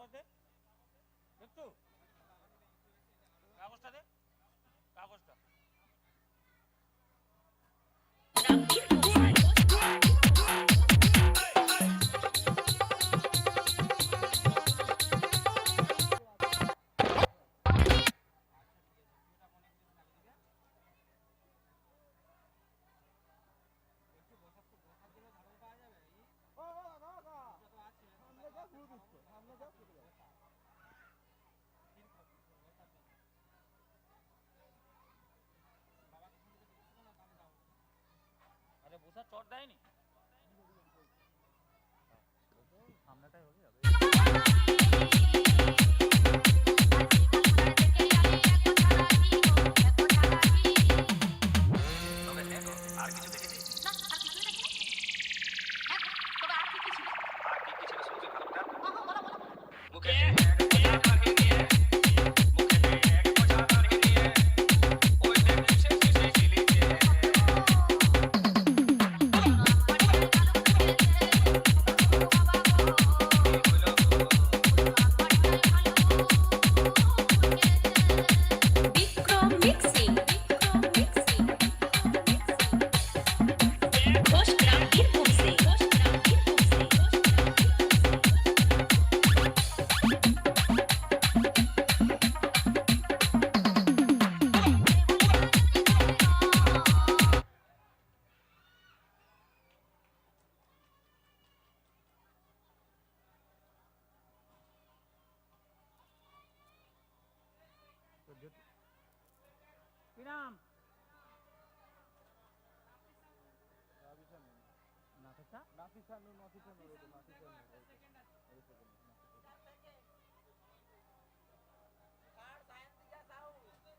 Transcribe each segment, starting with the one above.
কাগজ দে। দেখ দে। નોટ થાય ને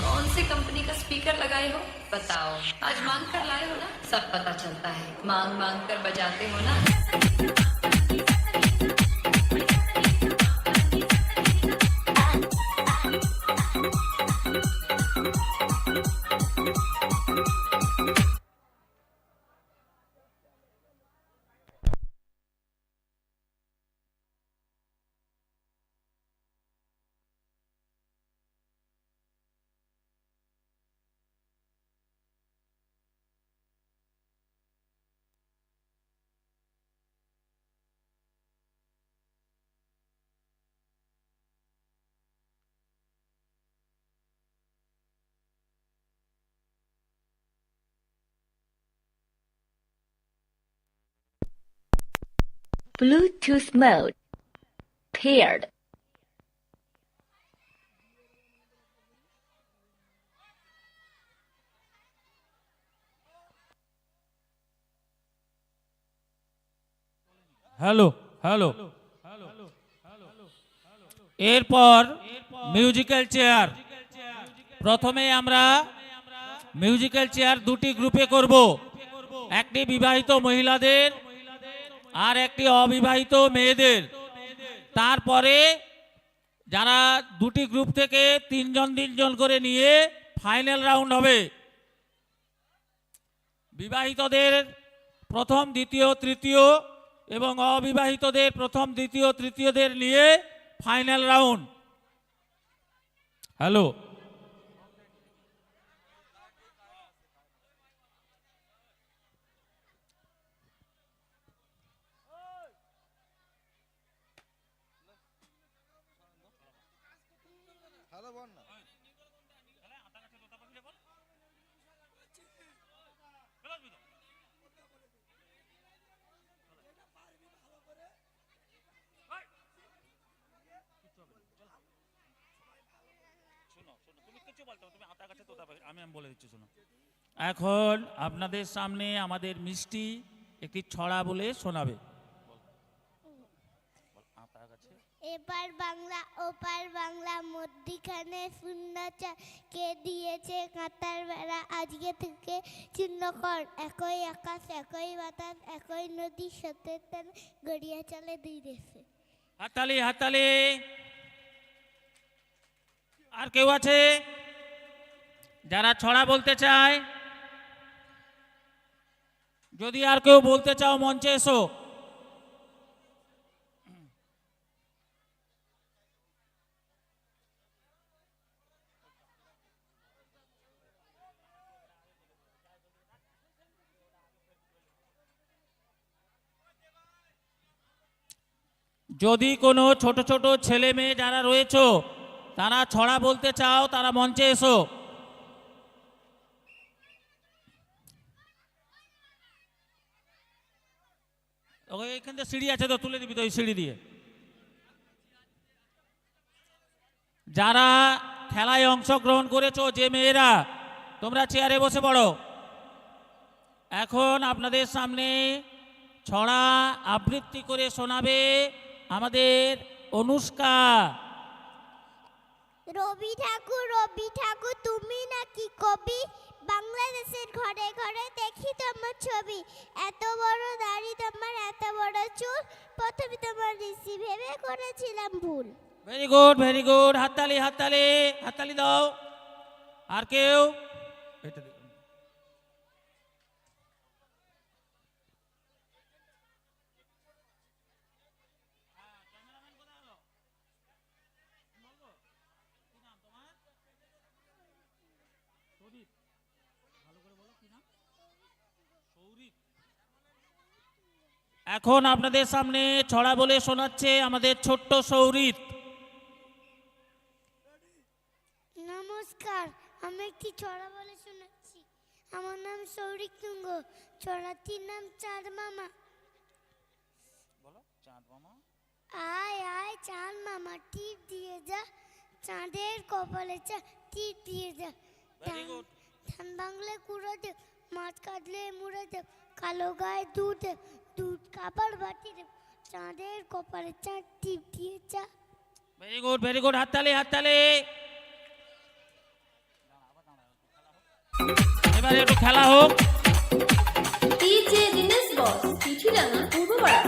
कौन सी कंपनी का स्पीकर लगाए हो? बताओ। आज मांग कर लाए हो ना? सब पता चलता है। मांग मांग कर बजाते हो ना? Bluetooth mode. Paired. Hello hello এরপর মিউজিক্যাল চেয়ার প্রথমে আমরা মিউজিক্যাল চেয়ার দুটি গ্রুপে করব একটি বিবাহিত মহিলাদের আর একটি অবিবাহিত মেয়েদের। তারপরে যারা দুটি গ্রুপ থেকে তিনজন তিনজন করে নিয়ে ফাইনাল রাউন্ড হবে। বিবাহিতদের প্রথম, দ্বিতীয়, তৃতীয় এবং অবিবাহিতদের প্রথম, দ্বিতীয়, তৃতীয়দের নিয়ে ফাইনাল রাউন্ড। হ্যালো? আমি আমি বলে দিচ্ছি শোনো। এখন আপনাদের সামনে আমাদের মিষ্টি একটি ছড়া বলে শোনাবে। এপার বাংলা ওপার বাংলা মধ্যিখানে শূন্য কে দিয়েছে কাঁটার বেড়া? আজকে থেকে চিহ্ন কর। একই আকাশ একই বাতাস একই নদী টানে গড়িয়া চলে দুই দেশে। হাততালি হাততালি। আর কেউ আছে? যারা ছড়া বলতে চায়, যদি আর কেউ বলতে চাও, মঞ্চে এসো। যদি কোনো ছোট ছোট ছেলে মেয়ে যারা রয়েছো, তারা ছড়া বলতে চাও, তারা মঞ্চে এসো। এখান থেকে সিঁড়ি আছে তো, তুলে দিবি তো ওই সিঁড়ি দিয়ে। যারা খেলায় অংশগ্রহণ করেছ, যে মেয়েরা, তোমরা চেয়ারে বসে পড়ো। এখন আপনাদের সামনে ছড়া আবৃত্তি করে শোনাবে আমাদের অনুষ্কা। রবি ঠাকুর রবি ঠাকুর, তুমি নাকি কবি? বাংলাদেশের ঘরে ঘরে দেখি তোমার ছবি। এত বড় দাড়ি তোমার, এত বড় চুল। প্রথমে তোমার ঋষি ভেবে করেছিলাম ভুল। ভেরি গুড ভেরি গুড হাততালি হাততালি হাততালি দাও। আর কেউ এটা এখন আপনাদের সামনে ছড়া বলে শোনাচ্ছে আমাদের ছোট্ট সৌরিত। নমস্কার আমি একটি ছড়া বলে শোনাচ্ছি। আমার নাম সৌরিক তুঙ্গ ছড়াটির নাম চাঁদ মামা। আয় আয় চাঁদ মামা টিপ দিয়ে যা চাঁদের কপালে চা টিপ দিয়ে যা. ধান বাংলে কুড়ো দে মাছ কাটলে মুড়ে দে কালো গায়ে দুধ দে দুধ কাপড় বাটি দে চাঁদের কপালে চাঁদ টিপ দিয়ে চা ভেরি গুড ভেরি গুড হাততালি হাততালি। এবারে একটু খেলা হোক। DJ Dinesh boss Chithidanga Purbapara